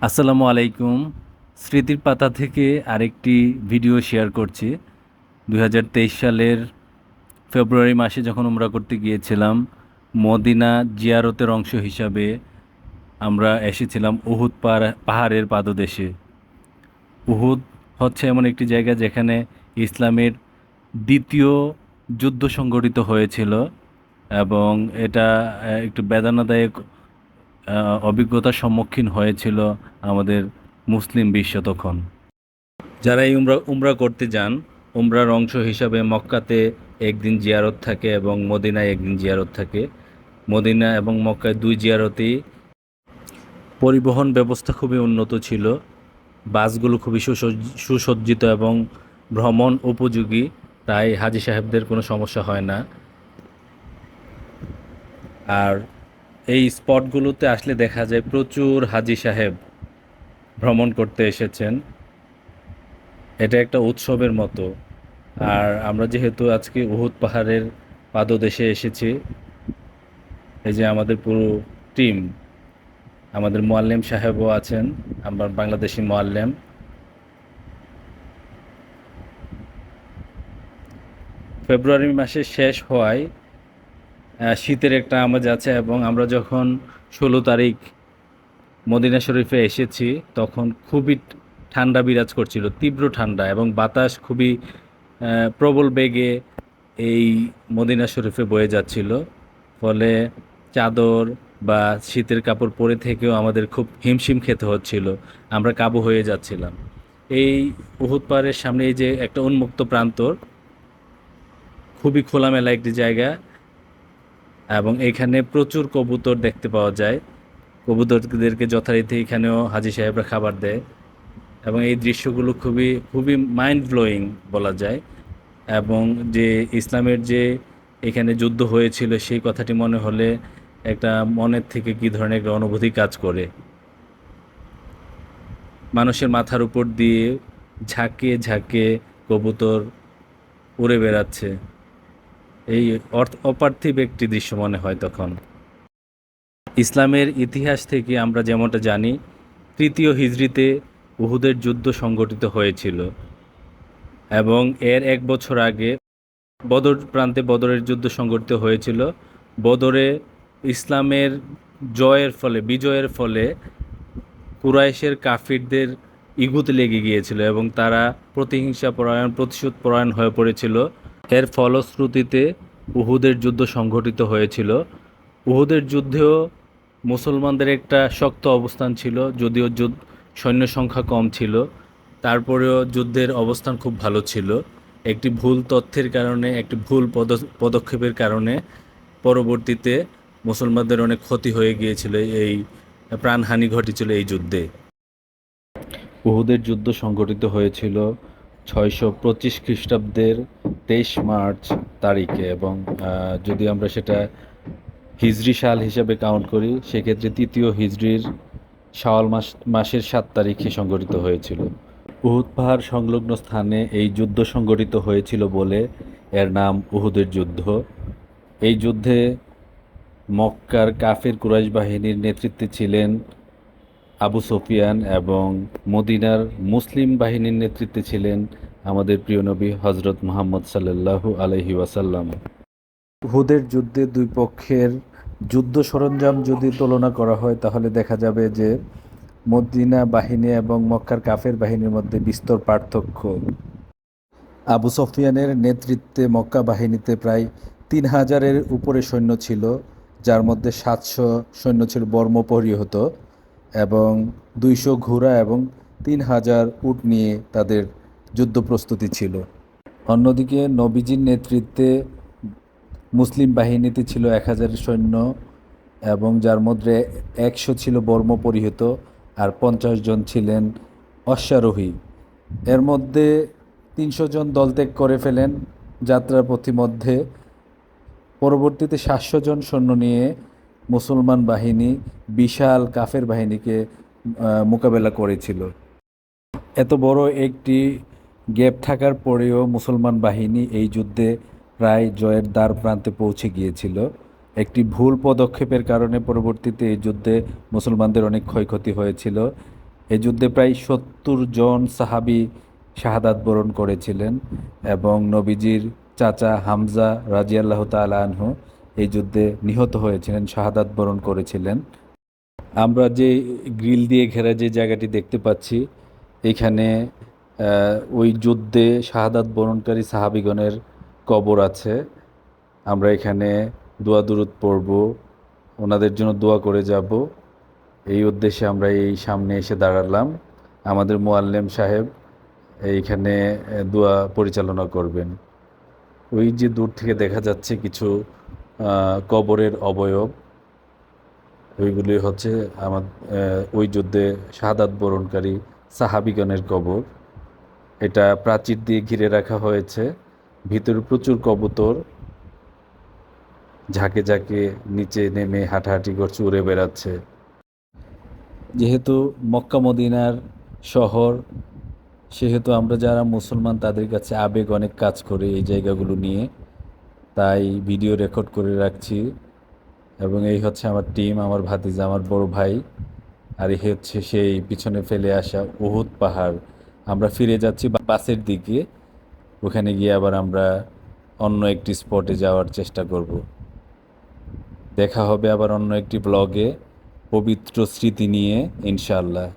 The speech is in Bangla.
আসসালামু আলাইকুম। স্মৃতির পাতা থেকে আরেকটি ভিডিও শেয়ার করছি। দু হাজার তেইশ সালের ফেব্রুয়ারি মাসে যখন আমরা করতে গিয়েছিলাম, মদিনা জিয়ারতের অংশ হিসাবে আমরা এসেছিলাম উহুদ পাহাড়- পাহাড়ের পাদদেশে। উহুদ হচ্ছে এমন একটি জায়গা যেখানে ইসলামের দ্বিতীয় যুদ্ধ সংগঠিত হয়েছিল এবং এটা একটু বেদনাদায়ক অভিজ্ঞতার সম্মুখীন হয়েছিল আমাদের মুসলিম বিশ্ব তখন। যারা এই উমরা উমরা করতে যান, উমরার অংশ হিসাবে মক্কাতে একদিন জিয়ারত থাকে এবং মদিনায় একদিন জিয়ারত থাকে। মদিনা এবং মক্কায় দুই জিয়ারতেই পরিবহন ব্যবস্থা খুবই উন্নত ছিল। বাসগুলো খুবই সুসজ্জ- সুসজ্জিত এবং ভ্রমণ উপযোগী, তাই হাজি সাহেবদের কোনো সমস্যা হয় না। আর এই স্পটগুলোতে আসলে দেখা যায় প্রচুর হাজি সাহেব ভ্রমণ করতে এসেছেন। এটা একটা উৎসবের মতো। আর আমরা যেহেতু আজকে উহুদ পাহাড়ের পাদদেশে এসেছি, এই যে আমাদের পুরো টিম, আমাদের মোয়াল্লেম সাহেবও আছেন, আমার বাংলাদেশি মোয়াল্লেম। ফেব্রুয়ারি মাসে শেষ হওয়ায় শীতের একটা আমেজ আছে এবং আমরা যখন ষোলো তারিখ মদিনা শরীফে এসেছি, তখন খুবই ঠান্ডা বিরাজ করছিল, তীব্র ঠান্ডা এবং বাতাস খুবই প্রবল বেগে এই মদিনা শরীফে বয়ে যাচ্ছিল। ফলে চাদর বা শীতের কাপড় পরে থেকেও আমাদের খুব হিমশিম খেতে হচ্ছিল, আমরা কাবু হয়ে যাচ্ছিলাম। এই উহুদ পাহাড়ের সামনে এই যে একটা উন্মুক্ত প্রান্তর, খুবই খোলামেলা একটি জায়গা এবং এখানে প্রচুর কবুতর দেখতে পাওয়া যায়। কবুতরদেরকে যথারীতি এখানেও হাজি সাহেবরা খাবার দেয় এবং এই দৃশ্যগুলো খুবই খুবই মাইন্ড ব্লোয়িং বলা যায়। এবং যে ইসলামের যে এখানে যুদ্ধ হয়েছিল সেই কথাটি মনে হলে একটা মনের থেকে কী ধরনের একটা অনুভূতি কাজ করে। মানুষের মাথার উপর দিয়ে ঝাঁকে ঝাঁকে কবুতর উড়ে বেড়াচ্ছে। এই অর্থ, অপার্থিব একটি দৃশ্য মনে হয় তখন। ইসলামের ইতিহাস থেকে আমরা যেমনটা জানি, তৃতীয় হিজরিতে উহুদের যুদ্ধ সংগঠিত হয়েছিল এবং এর এক বছর আগে বদর প্রান্তে বদরের যুদ্ধ সংগঠিত হয়েছিল। বদরে ইসলামের জয়ের ফলে, বিজয়ের ফলে কুরাইশের কাফিরদের ইগুতে লেগে গিয়েছিল এবং তারা প্রতিহিংসা পরায়ণ, প্রতিশোধ পরায়ণ হয়ে পড়েছিল। এর ফলশ্রুতিতে উহুদের যুদ্ধ সংঘটিত হয়েছিল। উহুদের যুদ্ধেও মুসলমানদের একটা শক্ত অবস্থান ছিল, যদিও যুদ্ধ, সৈন্য সংখ্যা কম ছিল। তারপরেও যুদ্ধের অবস্থান খুব ভালো ছিল। একটি ভুল তথ্যের কারণে, একটি ভুল পদ- পদক্ষেপের কারণে পরবর্তীতে মুসলমানদের অনেক ক্ষতি হয়ে গিয়েছিল এই, প্রাণহানি ঘটেছিল এই যুদ্ধে। উহুদের যুদ্ধ সংঘটিত হয়েছিল ছয়শো পঁচিশ খ্রিস্টাব্দের তেইশ মার্চ তারিখে এবং যদি আমরা সেটা হিজরি সাল হিসাবে কাউন্ট করি, সেক্ষেত্রে তৃতীয় হিজরির শাওয়াল মাস, মাসের সাত তারিখে সংগঠিত হয়েছিল। উহুদ পাহাড় সংলগ্ন স্থানে এই যুদ্ধ সংগঠিত হয়েছিল বলে এর নাম উহুদের যুদ্ধ। এই যুদ্ধে মক্কার কাফের কুরাইশ বাহিনীর নেতৃত্বে ছিলেন আবু সুফিয়ান এবং মদিনার মুসলিম বাহিনীর নেতৃত্বে ছিলেন আমাদের প্রিয় নবী হজরত মোহাম্মদ সাল্লাল্লাহু আলহি ওয়াসাল্লাম। হুদের যুদ্ধে দুই পক্ষের যুদ্ধ সরঞ্জাম যদি তুলনা করা হয়, তাহলে দেখা যাবে যে মদিনা বাহিনী এবং মক্কার কাফের বাহিনীর মধ্যে বিস্তর পার্থক্য। আবু সফিয়ানের নেতৃত্বে মক্কা বাহিনীতে প্রায় তিন হাজারের উপরে সৈন্য ছিল, যার মধ্যে সাতশো সৈন্য ছিল বর্মপরিহত এবং দুইশো ঘোড়া এবং তিন হাজার উট নিয়ে তাদের যুদ্ধ প্রস্তুতি ছিল। অন্যদিকে নবীজির নেতৃত্বে মুসলিম বাহিনীতে ছিল এক হাজার সৈন্য এবং যার মধ্যে একশো ছিল বর্ম পরিহিত আর পঞ্চাশ জন ছিলেন অশ্বারোহী। এর মধ্যে তিনশো জন দলত্যাগ করে ফেলেন। যাত্রার পথিমধ্যে পরবর্তীতে সাতশো জন সৈন্য নিয়ে মুসলমান বাহিনী বিশাল কাফের বাহিনীকে মোকাবেলা করেছিল। এত বড় একটি গ্যাপ থাকার পরেও মুসলমান বাহিনী এই যুদ্ধে প্রায় জয়ের দ্বার প্রান্তে পৌঁছে গিয়েছিল। একটি ভুল পদক্ষেপের কারণে পরবর্তীতে এই যুদ্ধে মুসলমানদের অনেক ক্ষয়ক্ষতি হয়েছিল। এই যুদ্ধে প্রায় সত্তর জন সাহাবি শাহাদাত বরণ করেছিলেন এবং নবীজির চাচা হামজা রাজিয়াল্লাহ তাআলা আনহু এই যুদ্ধে নিহত হয়েছিলেন, শাহাদাত বরণ করেছিলেন। আমরা যে গ্রিল দিয়ে ঘেরা যে জায়গাটি দেখতে পাচ্ছি, এখানে ওই যুদ্ধে শাহাদাত বরণকারী সাহাবিগণের কবর আছে। আমরা এখানে দোয়া দুরুদ পড়ব, ওনাদের জন্য দোয়া করে যাব। এই উদ্দেশ্যে আমরা এই সামনে এসে দাঁড়ালাম। আমাদের মোয়াল্লেম সাহেব এইখানে দোয়া পরিচালনা করবেন। ওই যে দূর থেকে দেখা যাচ্ছে কিছু কবরের অবয়ব। ওইগুলি হচ্ছে আমার ওই যুদ্ধে শাহাদাত বরণকারী সাহাবিগণের কবর। এটা প্রাচীর দিয়ে ঘিরে রাখা হয়েছে। ভিতরে প্রচুর কবুতর। ঝাঁকে ঝাঁকে নিচে নেমে হাঁটাহাঁটি করছে, উড়ে বেড়াচ্ছে। যেহেতু মক্কা মদিনার শহর, সেহেতু আমরা যারা মুসলমান, তাদের কাছে আবেগ অনেক কাজ করে এই জায়গাগুলো নিয়ে। তাই ভিডিও রেকর্ড করে রাখছি। এবং এই হচ্ছে আমার টিম, আমার ভাতিজা, আমার বড় ভাই। আর এই হচ্ছে সেই পিছনে ফেলে আসা উহুদ পাহাড়। আমরা ফিরে যাচ্ছি বাসের দিকে। ওখানে গিয়ে আবার আমরা অন্য একটি স্পটে যাওয়ার চেষ্টা করব। দেখা হবে আবার অন্য একটি ব্লগে পবিত্র স্মৃতি নিয়ে, ইনশাআল্লাহ।